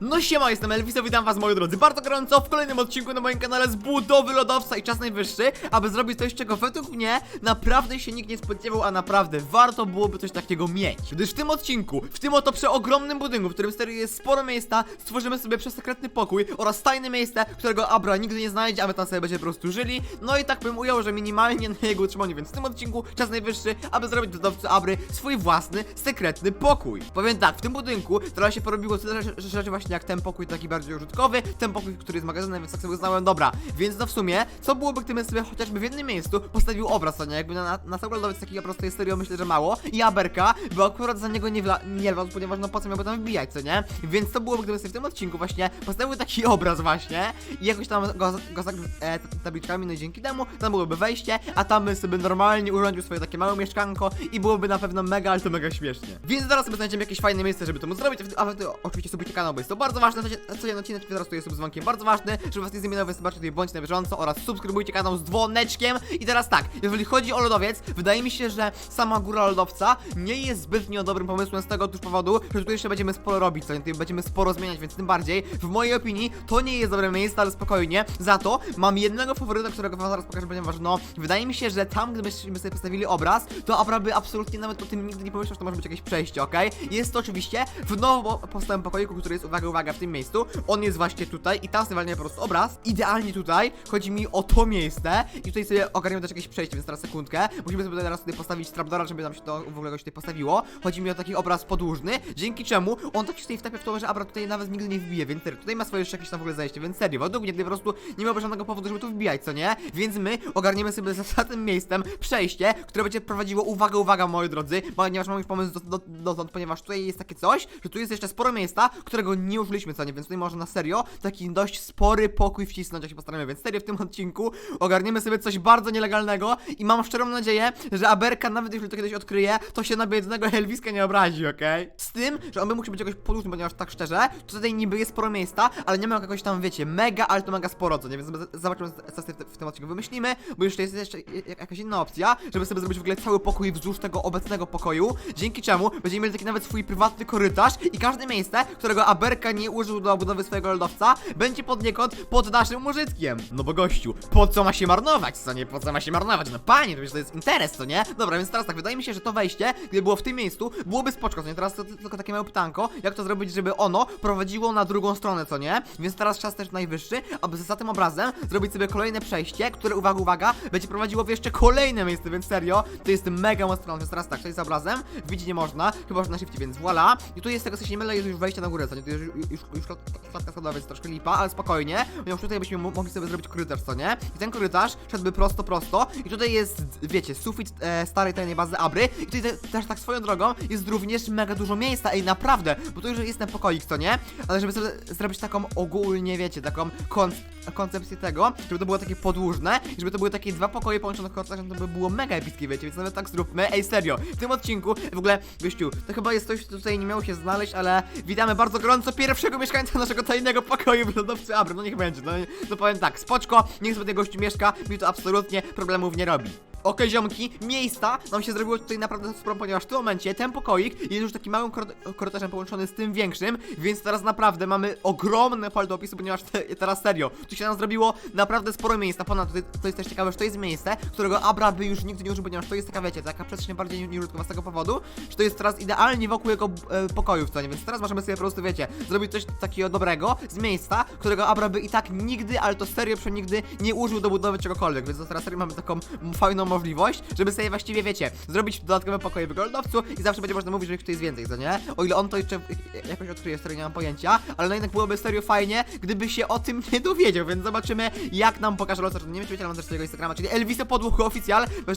No siema, jestem Elviso, witam was moi drodzy bardzo gorąco w kolejnym odcinku na moim kanale z budowy lodowca i czas najwyższy, aby zrobić coś, czego według mnie naprawdę się nikt nie spodziewał, a naprawdę warto byłoby coś takiego mieć. Gdyż w tym odcinku, w tym oto przeogromnym budynku, w którym serii jest sporo miejsca, stworzymy sobie przesekretny pokój oraz tajne miejsce, którego Abra nigdy nie znajdzie, a my tam sobie będzie po prostu żyli. No i tak bym ujął, że minimalnie na jego utrzymaniu, więc w tym odcinku czas najwyższy, aby zrobić dodawcy Abry swój własny, sekretny pokój. Powiem tak, w tym budynku teraz się porobiło tyle rzeczy, rzeczy właśnie jak ten pokój taki bardziej użytkowy, ten pokój, który jest magazynem, więc tak sobie uznałem, dobra, więc no w sumie, co byłoby, gdybym sobie chociażby w jednym miejscu postawił obraz, to nie, jakby na, na, na cały lodowiec taki obraz to jest serio, myślę, że mało, i Aberka, bo akurat za niego nie, wla, nie wlazł, ponieważ no po co miałby tam wbijać, co nie, więc to byłoby, gdybym sobie w tym odcinku właśnie postawił taki obraz właśnie i jakoś tam go, go e, tabliczkami, no i dzięki temu tam byłoby wejście, a tam bym sobie normalnie urządził swoje takie małe mieszkanko i byłoby na pewno mega, ale to mega śmiesznie. Więc zaraz sobie znajdziemy jakieś fajne miejsce, żeby to móc zrobić, a wy oczywiście subujcie kanał, bo jest to bardzo ważne, codzienny odcinek, zaraz tu jest z dzwonkiem, bardzo ważny, żeby was nie zmieniał, więc zobaczcie tutaj bądźcie na bieżąco oraz subskrybujcie kanał z dzwoneczkiem. I teraz tak, jeżeli chodzi o lodowiec, wydaje mi się, że sama góra lodowca nie jest zbytnio dobrym pomysłem z tego też powodu, że tutaj jeszcze będziemy sporo robić, co tutaj będziemy sporo zmieniać, więc tym bardziej, w mojej opinii, to nie jest dobre miejsce, ale spokojnie, za to mam jednego faworyta, którego wam zaraz pokażę, ponieważ no, wydaje mi się, że tam, gdybyśmy sobie postawili obraz, to Abra by absolutnie nawet o tym nigdy nie pomyślał, że to może być jakieś przejście, okej? Jest to oczywiście w nowo powstałym pokoiku, który jest, uwaga, uwaga, w tym miejscu, on jest właśnie tutaj i tam walniemy po prostu obraz, idealnie tutaj, chodzi mi o to miejsce. I tutaj sobie ogarniemy też jakieś przejście, więc teraz sekundkę, musimy sobie teraz tutaj postawić trapdora, żeby nam się to w ogóle jakoś tutaj postawiło, chodzi mi o taki obraz podłużny, dzięki czemu on tak się tutaj wtapia w to, że Abra tutaj nawet nigdy nie wbije, więc serio, tutaj ma swoje jeszcze jakieś tam w ogóle zejście, więc serio, według mnie tutaj po prostu nie miałby żadnego powodu, żeby tu wbijać, co nie? Więc my ogarniemy sobie za tym miejscem przejście, które będzie prowadziło, uwaga, uwaga, moi drodzy, ponieważ mam już pomysł do, do, dotąd, ponieważ tutaj jest takie coś, że tu jest jeszcze sporo miejsca, którego nie użyliśmy, co nie? Więc tutaj można na serio taki dość spory pokój wcisnąć, jak się postaramy, więc serio w tym odcinku ogarniemy sobie coś bardzo nielegalnego i mam szczerą nadzieję, że Aberka, nawet jeśli to kiedyś odkryje, to się na biednego Elviska nie obrazi, okej? Z tym, że on by musi być jakoś podłużny, ponieważ tak szczerze, tutaj niby jest sporo miejsca, ale nie ma jakoś tam, wiecie, mega, ale to mega sporo, co nie? Więc zobaczymy, co sobie w tym odcinku wymyślimy, bo jeszcze jest jeszcze jak- jakaś inna opcja, żeby sobie zrobić w ogóle cały pokój wzdłuż tego obecnego pokoju, dzięki czemu będziemy mieli taki nawet swój prywatny korytarz i każde miejsce, którego Aberka nie użył do budowy swojego lodowca, będzie poniekąd pod naszym użytkiem. No bo gościu, po co ma się marnować, co nie? Po co ma się marnować? No panie, to to jest interes, co nie? Dobra, więc teraz tak, wydaje mi się, że to wejście, gdyby było w tym miejscu, byłoby spoczko, co nie? Teraz to tylko takie małe pytanko, jak to zrobić, żeby ono prowadziło na drugą stronę, co nie? Więc teraz czas też najwyższy, aby za tym obrazem zrobić sobie kolejne przejście, które, uwaga, uwaga, będzie prowadziło w jeszcze kolejne miejsce, więc serio, to jest mega mocno, więc teraz tak, jest z obrazem, widzieć nie można, chyba że na shifcie, więc voilà. I tu jest tego, co się nie mylę, jest już wejście na górę, co nie? Tu już, już, już, klatka schodowa, więc troszkę lipa, ale spokojnie, ponieważ tutaj byśmy mo- mogli sobie zrobić korytarz, co nie? I ten korytarz szedłby prosto, prosto i tutaj jest, wiecie, sufit e, starej tajnej bazy Abry i tutaj te, też tak swoją drogą jest również mega dużo miejsca, ej, naprawdę, bo tu już jest ten pokoik, co nie? Ale żeby sobie zrobić taką ogólnie, wiecie, taką kon koncepcję tego, żeby to było takie podłużne i żeby to były takie dwa pokoje połączone korytarzem, to by było mega epickie, wiecie, więc nawet tak zróbmy, ej, serio, w tym odcinku, w ogóle, gościu, to chyba jest coś, co tutaj nie miało się znaleźć, ale witamy bardzo gorąco pierwszego mieszkańca naszego tajnego pokoju w lodowcy Abry, no niech będzie, no, no powiem tak, spoczko, niech sobie ten mieszka, mi to absolutnie problemów nie robi. Okej, ziomki, miejsca nam się zrobiło tutaj naprawdę sporo, ponieważ w tym momencie ten pokoik jest już takim małym kory- korytarzem połączony z tym większym, więc teraz naprawdę mamy ogromne pole do opisu, ponieważ te, teraz serio, tu się nam zrobiło naprawdę sporo miejsca. Ponadto to, jest też ciekawe, że to jest miejsce, którego Abra by już nigdy nie użył, ponieważ to jest taka, wiecie, taka przestrzeń bardziej nieużytkowa z tego powodu, że to jest teraz idealnie wokół jego e, pokojów, co nie? Więc teraz możemy sobie po prostu, wiecie, zrobić coś takiego dobrego z miejsca, którego Abra by i tak nigdy, ale to serio przenigdy nie użył do budowy czegokolwiek, więc teraz serio mamy taką fajną możliwość, żeby sobie właściwie, wiecie, zrobić dodatkowe pokoje w goldowcu i zawsze będzie można mówić, że ich tu jest więcej, co nie? O ile on to jeszcze jakoś odkryje, serio nie mam pojęcia, ale no jednak byłoby serio fajnie, gdyby się o tym nie dowiedział, więc zobaczymy, jak nam pokaże Locar. Nie wiem, czy wiecie, mam też swojego Instagrama, czyli Elviso Podłuch Oficjal, też-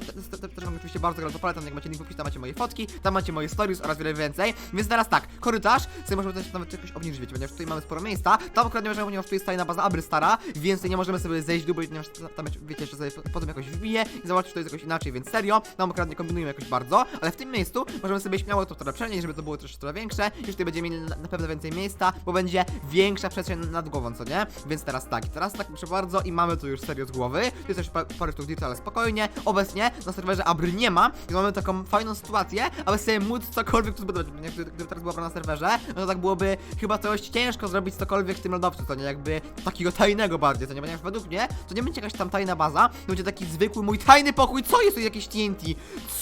mam oczywiście bardzo gorąco polecam, jak macie link w tam macie moje fotki, tam macie moje stories oraz wiele więcej, więc teraz tak, korytarz, sobie możemy też nawet jakoś obniżyć, wiecie, ponieważ tutaj mamy sporo miejsca, tam akurat nie możemy, ponieważ tu jest tajna baza Abry stara, więc nie możemy sobie zejść dół, ponieważ tam, wiecie, jeszcze sobie potem jakoś wbije i zobaczyć, czy to jest jakoś inaczej, więc serio, tam akurat nie kombinujemy jakoś bardzo, ale w tym miejscu możemy sobie śmiało to trochę przenieść, żeby to było też trochę większe, już tutaj będziemy mieli na, na pewno więcej miejsca, bo będzie większa przestrzeń nad głową, co nie? Więc teraz tak, teraz tak proszę bardzo i mamy to już serio z głowy, tu jest też pa- parę sztuk dirtu, ale spokojnie, obecnie na serwerze Abry nie ma, i mamy taką fajną sytuację, aby sobie móc cokolwiek tu zbudować, gdyby, gdyby teraz była na serwerze, no to tak byłoby chyba dość ciężko zrobić cokolwiek w tym lodowcu, to nie? Jakby takiego tajnego bardziej, to nie, ponieważ według mnie to nie będzie jakaś tam tajna baza, to będzie taki zwykły mój tajny pokój, co jest tu jakieś TNT?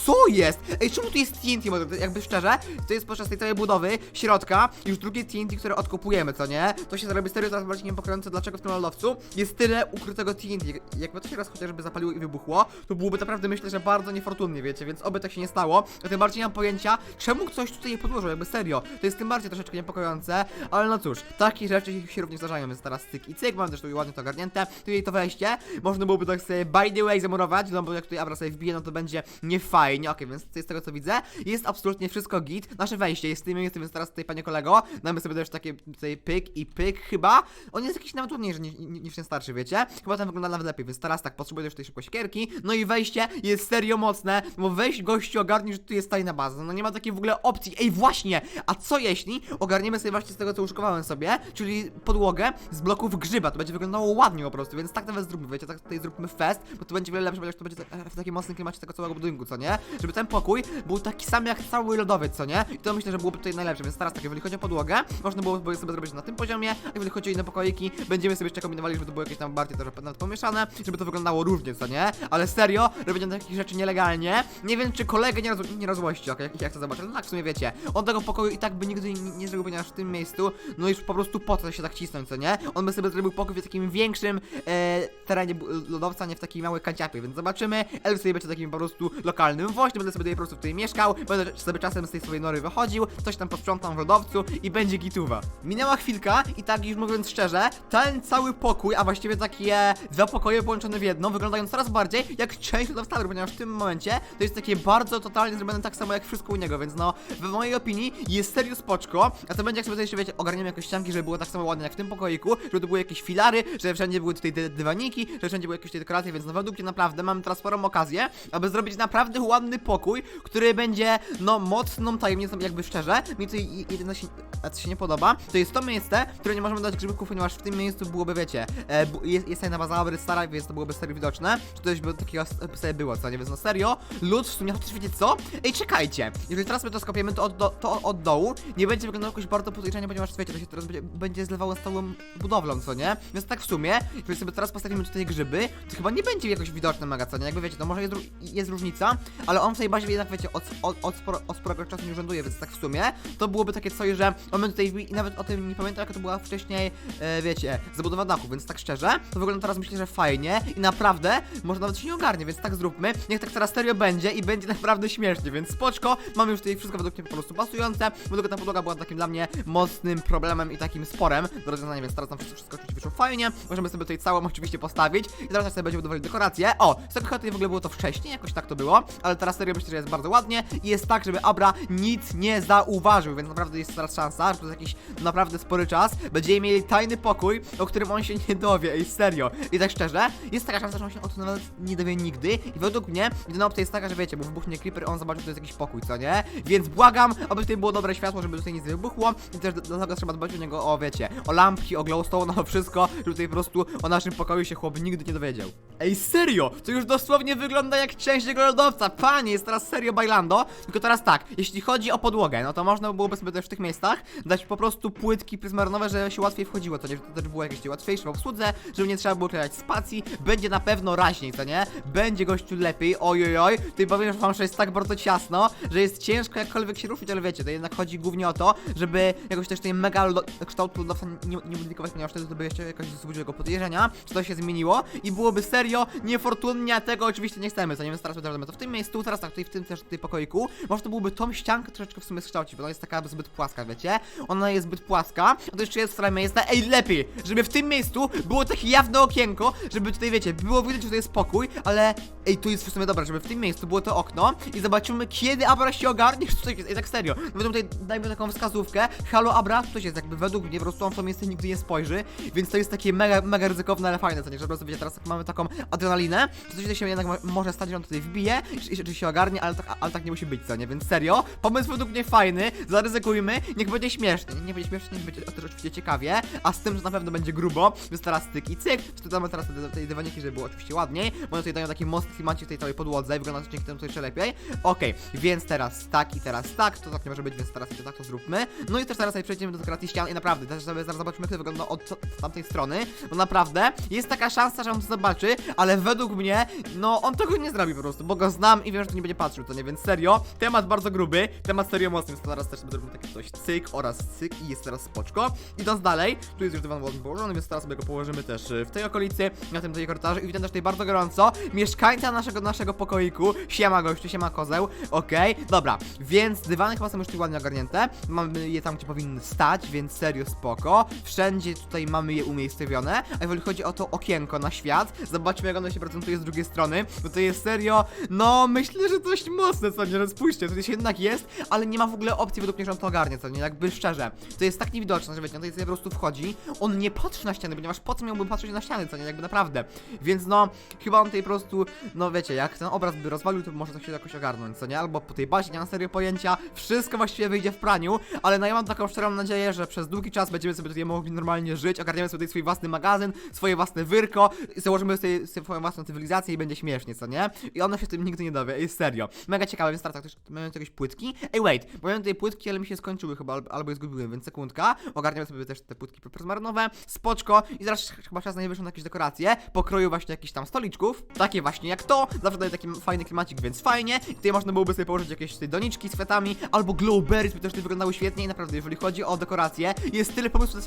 Co jest? Ej, czemu tu jest TNT? Jakby szczerze, to jest podczas tej całej budowy środka już drugie TNT, które odkopujemy, co nie? To się zrobi serio teraz bardziej niepokojące, dlaczego w tym lodowcu jest tyle ukrytego TNT. Jakby to się raz chociażby zapaliło i wybuchło, to byłoby naprawdę myślę, że bardzo niefortunnie, wiecie, więc oby tak się nie stało. A tym bardziej nie mam pojęcia, czemu ktoś tutaj nie podłożył, jakby serio. To jest tym bardziej troszeczkę niepokojące, ale no cóż, takie rzeczy się również zdarzają, więc teraz cyk i cyk, mam też tu ładnie to ogarnięte. Tutaj to wejście, można byłoby tak sobie by the way zamurować, no bo jak tutaj Abra sobie wbije, no to będzie niefajnie, okej, więc z tego co widzę, jest absolutnie wszystko git. Nasze wejście jest tym miejscu, więc teraz tutaj, panie kolego, damy sobie też takie tutaj pyk i pyk chyba. On jest jakiś nawet trudniejszy niż, niż ten starszy, wiecie? Chyba ten wygląda nawet lepiej, więc teraz tak, potrzebuję też tej szybko siekierki. No i wejście jest serio mocne, bo wejść gościu ogarnij, że tu jest tajna baza. No nie ma takiej w ogóle opcji. Ej, właśnie! A co jeśli ogarniemy sobie właśnie z tego, co uszykowałem sobie, czyli podłogę z bloków grzyba. To będzie wyglądało ładnie po prostu, więc tak nawet zróbmy, wiecie, tak tutaj zróbmy fest, bo to będzie wiele lepsze, ponieważ to będzie tak- w takim mocnym klimacie tego całego budynku, co nie? Żeby ten pokój był taki sam jak cały lodowiec, co nie? I to myślę, że byłoby tutaj najlepsze, więc teraz tak, jeżeli chodzi o podłogę, można było sobie zrobić na tym poziomie, a jeżeli chodzi o inne pokoiki, będziemy sobie jeszcze kombinowali, żeby to było jakieś tam bardziej też nawet pomieszane, żeby to wyglądało różnie, co nie? Ale serio, robienie takich rzeczy nielegalnie, nie wiem, czy kolegę nie, roz, nie rozłości, okej, jak, jak to zobaczę, no tak w sumie wiecie, on tego pokoju i tak by nigdy nie, nie zrobił, ponieważ w tym miejscu, no już po prostu po co się tak cisnąć, co nie? On by sobie zrobił pokój w takim większym e, terenie lodowca, nie w takiej małej kanciapie, więc zobaczymy, Elf sobie będzie takim po prostu lokalnym woźnym, będę sobie tutaj po prostu tutaj mieszkał, będę sobie czasem z tej swojej nory wychodził, coś tam posprzątam w lodowcu i będzie gituwa. Minęła chwilka i tak już mówiąc szczerze, ten cały pokój, a właściwie takie dwa pokoje połączone w jedno, wyglądają coraz bardziej jak część lodowca, ponieważ w tym momencie to jest takie bardzo totalnie zrobione tak samo jak wszystko u niego, więc no, w mojej opinii jest serio spoczko, a to będzie jak sobie tutaj jeszcze wiecie, ogarniemy jakoś ścianki, żeby było tak samo ładnie jak w tym pokoiku, żeby tu były jakieś filary, żeby wszędzie były tutaj dy- dywaniki, żeby wszędzie były jakieś tutaj dekoracje, więc no według mnie naprawdę mamy teraz sporą okazję, aby zrobić naprawdę ładny pokój, który będzie, no, mocną tajemnicą, jakby szczerze, mi i- jedyne się, co się nie podoba, to jest to miejsce, które nie możemy dać grzybków, ponieważ w tym miejscu byłoby, wiecie, e, jest, jest tajna baza Abry stara, więc to byłoby serio widoczne, że coś by takiego sobie było, co nie, więc no serio, lód w sumie, chociaż wiecie co? Ej, czekajcie, jeżeli teraz my to skopiemy, to od, do, to od dołu nie będzie wyglądało jakoś bardzo podejrzanie, ponieważ wiecie, to się teraz będzie, będzie zlewało z całą budowlą, co nie? Więc tak w sumie, jeżeli sobie teraz postawimy tutaj grzyby, to chyba nie będzie jakoś widoczne mega, co nie? Jakby wiecie, to może jest, jest różnica, ale on w tej bazie jednak, wiecie, od, od, od, sporo, od sporego czasu nie urzęduje, więc tak w sumie, to byłoby takie coś, że on by tutaj i nawet o tym nie pamiętam, jaka to była wcześniej, e, wiecie, zabudowa dachu, więc tak szczerze, to wygląda teraz myślę, że fajnie i naprawdę, może nawet się nie ogarnie, więc tak zróbmy, niech tak teraz serio będzie i będzie naprawdę śmiesznie, więc spoczko, mamy już tutaj wszystko według mnie po prostu pasujące, tylko ta podłoga była takim dla mnie mocnym problemem i takim sporem do rozwiązania, więc teraz nam wszystko, wszystko oczywiście wyszło fajnie, możemy sobie tutaj całą oczywiście postawić i teraz jak sobie będziemy budowali dekoracje, o, z tego chyba tutaj w ogóle było to wcześniej, jakoś tak to było, ale teraz serio myślę, że jest bardzo ładnie i jest tak, żeby Abra nic nie zauważył, więc naprawdę jest teraz szansa, że przez jakiś naprawdę spory czas będziemy mieli tajny pokój, o którym on się nie dowie, i serio. I tak szczerze, jest taka szansa, że on się o tym nawet nie dowie nigdy i według mnie jedyna opcja jest taka, że wiecie, bo wybuchnie creeper, on zobaczy, że to jest jakiś pokój, co nie? Więc błagam, aby tutaj było dobre światło, żeby tutaj nic nie wybuchło i też dlatego trzeba dbać o niego, o wiecie, o lampki, o glowstone, o wszystko, żeby tutaj po prostu o naszym pokoju się chłop nigdy nie dowiedział. Ej, serio, to już dosłownie wygląda jak część jego lodowca, panie, jest teraz serio bailando, tylko teraz tak, jeśli chodzi o podłogę, no to można byłoby sobie też w tych miejscach dać po prostu płytki pryzmarynowe, żeby się łatwiej wchodziło, co nie, że to też było jakieś łatwiejsze w obsłudze, żeby nie trzeba było klikać spacji, będzie na pewno raźniej, co nie? Będzie gościu lepiej, ojojoj, tutaj powiem wam, że jest tak bardzo ciasno, że jest ciężko jakkolwiek się ruszyć, ale wiecie, to jednak chodzi głównie o to, żeby jakoś też tej mega kształtu lodowca nie, nie modyfikować, ponieważ wtedy to by jeszcze jakoś wzbudziło jego podejrzenia, czy to się zmieniło i byłoby serio niefortunnie, tego oczywiście nie chcemy, co nie, więc teraz będziemy to w tym miejscu, teraz tak, tutaj w tym też tutaj pokoiku, może to byłoby tą ściankę troszeczkę w sumie skształcić, bo ona jest taka zbyt płaska, wiecie? Ona jest zbyt płaska, a to jeszcze jest stara miejsce, ej, lepiej, żeby w tym miejscu było takie jawne okienko, żeby tutaj, wiecie, było widać, że to jest pokój, ale Ej, to jest w sumie dobra, żeby w tym miejscu było to okno i zobaczymy, kiedy Abra się ogarnie, czy coś jest, ej, tak serio. Będę tutaj, dajmy taką wskazówkę, halo Abra, coś jest, jakby według mnie, po prostu on w to miejsce nigdy nie spojrzy, więc to jest takie mega, mega ryzykowne, ale fajne, co nie, że po prostu, wiecie, teraz mamy taką adrenalinę, to coś tutaj się jednak mo- może stać, że on tutaj wbije, i- i- się ogarnie, ale tak, ale tak nie musi być, co nie, więc serio, pomysł według mnie fajny, zaryzykujmy, niech będzie śmieszny, nie będzie śmieszny, niech będzie też oczywiście ciekawie, a z tym, że na pewno będzie grubo, więc teraz cyk i cyk, dodamy teraz te, te dywaniki, żeby było oczywiście ładniej, bo one tutaj dają taki most klimacie w tej całej podłodze i wygląda to dzięki temu jeszcze lepiej. Okej, więc teraz tak i teraz tak, to tak nie może być, więc teraz jeszcze tak to zróbmy. No i też teraz sobie przejdziemy do dekoracji ścian i naprawdę, też sobie zaraz zobaczymy, jak to wygląda od tamtej strony, bo naprawdę jest taka szansa, że on to zobaczy, ale według mnie, no on tego nie zrobi po prostu, bo go znam i wiem, że to nie będzie patrzył, to nie, więc serio, temat bardzo gruby, temat serio mocny, więc teraz też sobie zrobimy takie coś cyk oraz cyk i jest teraz spoczko. Idąc dalej, tu jest już dywan ładnie położony, więc teraz sobie go położymy też y, w tej okolicy, na tym tej korytarzu i witam też tutaj bardzo gorąco mieszkańca naszego, naszego pokoiku, siema gościu, siema kozeł, okej, dobra, więc dywany chyba są już tu ładnie ogarnięte, mamy je tam, gdzie powinny stać, więc serio spoko, wszędzie tutaj mamy je umiejscowione, a jeżeli chodzi o to okienko na świat, zobaczmy jak ono się prezentuje z drugiej strony, bo to jest serio, no myślę, że dość mocne, co nie, że spójrzcie, to jednak jest, ale nie ma w ogóle opcji według mnie, że on to ogarnie, co nie, jakby szczerze, to jest tak niewidoczne, że wiecie, on tutaj sobie po prostu wchodzi, on nie patrzy na ściany, ponieważ po co miałbym patrzeć na ściany, co nie, jakby naprawdę, więc no, chyba on tutaj po prostu, no wiecie, jak ten obraz by rozwalił, to może to się jakoś ogarnąć, co nie, albo po tej bazie nie mam serio pojęcia, wszystko właściwie wyjdzie w praniu, ale no ja mam taką szczerą nadzieję, że przez długi czas będziemy sobie tutaj mogli normalnie żyć, ogarniemy sobie tutaj swój własny magazyn, swoje własne wyrko, założymy sobie, swoją własną cywilizację i będzie śmiesznie, co nie? I ono się tym nigdy nie dowie, jest serio. Mega ciekawe, więc teraz też mamy jakieś płytki. Ej, wait, bo miałem tutaj płytki, ale mi się skończyły chyba, albo, je zgubiłem, więc sekundka. Ogarniamy sobie też te płytki prezmarynowe, spoczko i zaraz chyba czas na najwyższą na jakieś dekoracje, pokroju właśnie jakichś tam stoliczków, takie właśnie jak to, zawsze daje taki fajny klimacik, więc fajnie. I tutaj można byłoby sobie położyć jakieś tutaj doniczki z kwiatami, albo glowberries, by też tutaj wyglądały świetnie i naprawdę, jeżeli chodzi o dekoracje, jest tyle pomysłów,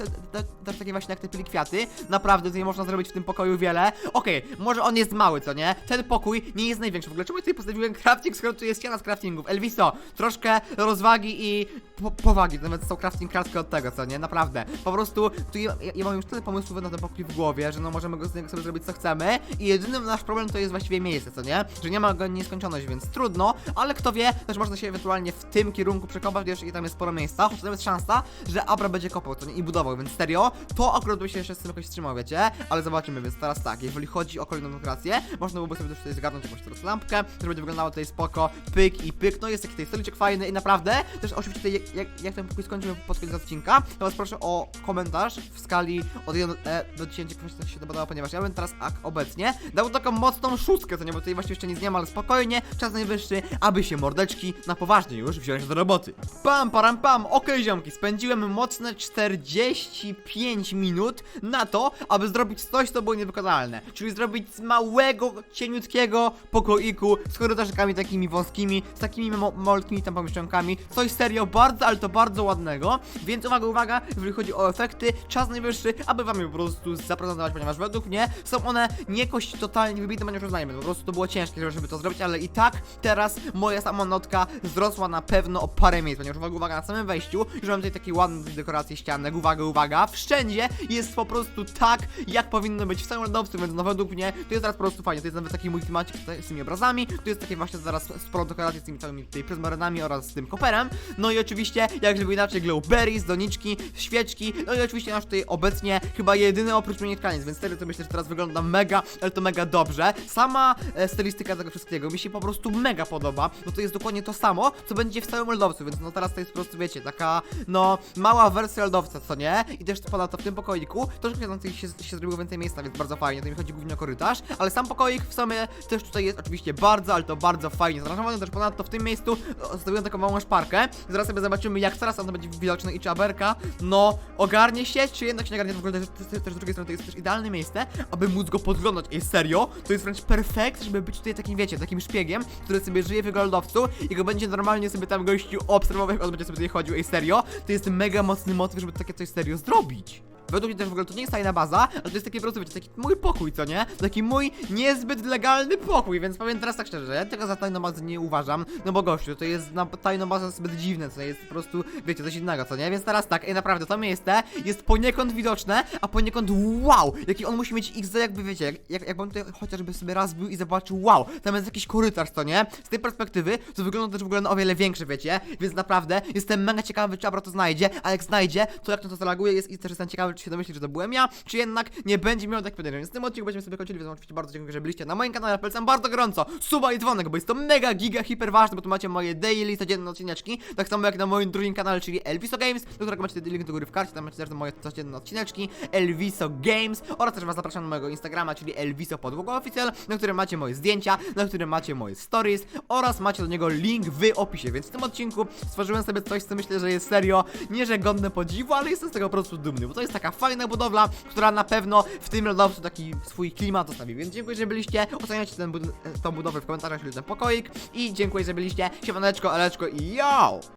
też, takie właśnie jak te pili kwiaty, naprawdę tutaj można zrobić w tym pokoju wiele. Okej, może on jest mały, co nie? Ten pokój nie jest największy. W ogóle czemu ja tutaj postawiłem crafting, skoro tu jest ściana z craftingów? Elviso, troszkę rozwagi i po powagi, nawet są crafting kartki od tego, co nie? Naprawdę. Po prostu tu ja, ja, mam już tyle pomysłów na ten pokój w głowie, że no możemy go z sobie zrobić co chcemy i jedyny nasz problem to jest właściwie miejsce, co nie? Że nie ma go nieskończoność, więc trudno, ale kto wie, też można się ewentualnie w tym kierunku przekopać, wiesz, i tam jest sporo miejsca, choć tam jest szansa, że Abra będzie kopał, co nie? I budował, więc serio, to akurat by się jeszcze z tym jakoś wstrzymał, wiecie? Ale zobaczymy, więc teraz tak, jeżeli chodzi o kolejną dekorację, można byłoby sobie też tutaj zgarnąć jakąś teraz lampkę, która będzie wyglądała tutaj spoko, pyk i pyk, no jest taki tutaj stoliczek fajny i naprawdę, też oczywiście jak, jak, jak ten pokój skończymy pod koniec odcinka, to was proszę o komentarz w skali od 1 do, e, do 10, proszę co się to ponieważ ja bym teraz ak obecnie dał taką mocną szóstkę, co nie, bo tutaj właśnie jeszcze nic nie ma, ale spokojnie, czas najwyższy, aby się mordeczki na poważnie już wziąć do roboty. Pam, param, pam, okej ziomki, spędziłem mocne 45 minut na to, aby zrobić coś, co było niewykonalne, czyli zrobić z małego, cieniutkiego pokoiku z korytarzykami takimi wąskimi, z takimi malutkimi tam pomieszczonkami, coś serio bardzo, ale to bardzo ładnego, więc uwaga, uwaga, jeżeli chodzi o efekty, czas najwyższy, aby wam je po prostu zaprezentować, ponieważ według mnie są one nie kość totalnie wybitne, ponieważ uznajmy, po prostu to było ciężkie, żeby to zrobić, ale i tak teraz moja sama notka wzrosła na pewno o parę miejsc, ponieważ uwaga, uwaga, na samym wejściu już mam tutaj takie ładne dekoracje ścianek, uwaga, uwaga, wszędzie jest po prostu tak, jak powinno być w całym lodowcu, więc no według mnie to jest teraz po prostu fajnie, to jest nawet taki multimacik tutaj z tymi obrazami, tu jest takie właśnie zaraz sporo dekoracji z tymi całymi tutaj pryzmarynami oraz z tym koperem, no i oczywiście, jak żeby inaczej, glowberries, doniczki, świeczki, no i oczywiście nasz tutaj obecnie chyba jedyny oprócz mnie tkaniec, więc wtedy to myślę, że teraz wygląda mega, ale to mega dobrze. Sama e, stylistyka tego wszystkiego mi się po prostu mega podoba, bo to jest dokładnie to samo, co będzie w całym lodowcu, więc no teraz to jest po prostu, wiecie, taka, no, mała wersja lodowca, co nie? I też ponadto w tym pokoiku, troszkę się, się zrobiło więcej miejsca, więc bardzo fajnie, to mi chodzi głównie o korytarz, ale sam pokoik w sumie też tutaj jest oczywiście bardzo, ale to bardzo fajnie zaaranżowany, też ponadto w tym miejscu o, zostawiłem taką małą szparkę, zaraz sobie zobaczymy jak zaraz on będzie widoczny i czy Aberka, no, ogarnie się, czy jednak się nie ogarnie, w ogóle też, z drugiej strony to jest też idealne miejsce, aby móc go podglądać, ej serio, to jest wręcz perfekt, żeby być tutaj takim, wiecie, takim szpiegiem, który sobie żyje w jego lodowcu i go będzie normalnie sobie tam gościu obserwował, jak on będzie sobie tutaj chodził, ej serio, to jest mega mocny motyw, żeby takie coś serio zrobić. Według mnie też w ogóle to nie jest tajna baza, ale to jest taki po prostu, wiecie, taki mój pokój, co nie? Taki mój niezbyt legalny pokój, więc powiem teraz tak szczerze, ja tego za tajną bazę nie uważam, no bo gościu, to jest na tajną bazę zbyt dziwne, co jest po prostu, wiecie, coś innego, co nie? Więc teraz tak, ej, naprawdę, to miejsce jest poniekąd widoczne, a poniekąd wow, jaki on musi mieć XD, jakby wiecie, jak, jak, jakbym tutaj chociażby sobie raz był i zobaczył, wow, tam jest jakiś korytarz, co nie? Z tej perspektywy to wygląda też w ogóle na o wiele większe, wiecie? Więc naprawdę jestem mega ciekawy, czy Abra to znajdzie, a jak znajdzie, to jak na to zareaguje jest i też jestem ciekawy, czy się domyśli, że to byłem ja, czy jednak nie będzie miał tak podejrzeń. W tym odcinku będziemy sobie kończyli, więc oczywiście bardzo dziękuję, że byliście na moim kanale, polecam bardzo gorąco, suba i dzwonek, bo jest to mega giga hiper ważne, bo tu macie moje daily, codzienne odcineczki, tak samo jak na moim drugim kanale, czyli Elviso Games, do którego macie link do góry w karcie, tam macie też moje codzienne odcineczki, Elviso Games oraz też was zapraszam na mojego Instagrama, czyli Elviso Podłoga Oficjal, na którym macie moje zdjęcia, na którym macie moje stories oraz macie do niego link w opisie, więc w tym odcinku stworzyłem sobie coś, co myślę, że jest serio, nie że godne podziwu, ale jestem z tego po prostu dumny, bo to jest fajna budowla, która na pewno w tym lodowcu taki swój klimat zostawi, więc dziękuję, że byliście, oceniajcie ten bud tą budowę w komentarzach, czyli ten pokoik i dziękuję, że byliście, siemaneczko, eleczko i yo!